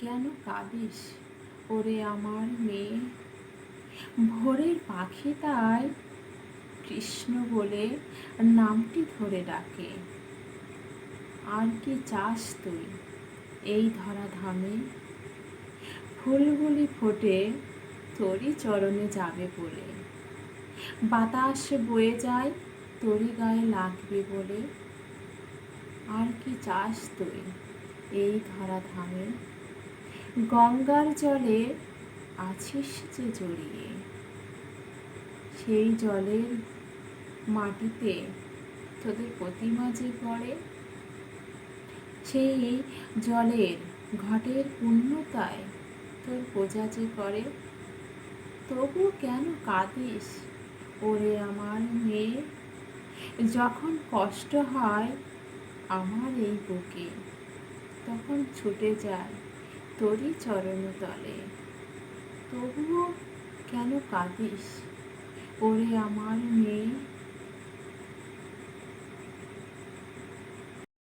কেন কাঁদিস? ওরে আমার মেয়ে। ভোরের পাখি তাই কৃষ্ণ বলে নামটি ধরে ডাকে। আর কি চাস তুই এই ধরা ধামে ফুলগুলি ফোটে তোরই চরণে যাবে বলে। বাতাস বয়ে যায় তোরই গায়ে লাগবে বলে। আর কি চাস তুই এই ধরা ধামে গঙ্গার জলে আছিস যে জড়িয়ে। সেই জলের মাটিতে তোদের প্রতিমা যে পড়ে, সেই জলের ঘটের পূর্ণতায় তোর পূজা যে করে, তবু কেন কাঁদিস ওরে আমার মেয়ে? যখন কষ্ট হয় আমার এই বুকে, তখন ছুটে যায় তোরই চরণ তলে। তবুও কেন কাঁদিস? ওরে আমার মেয়ে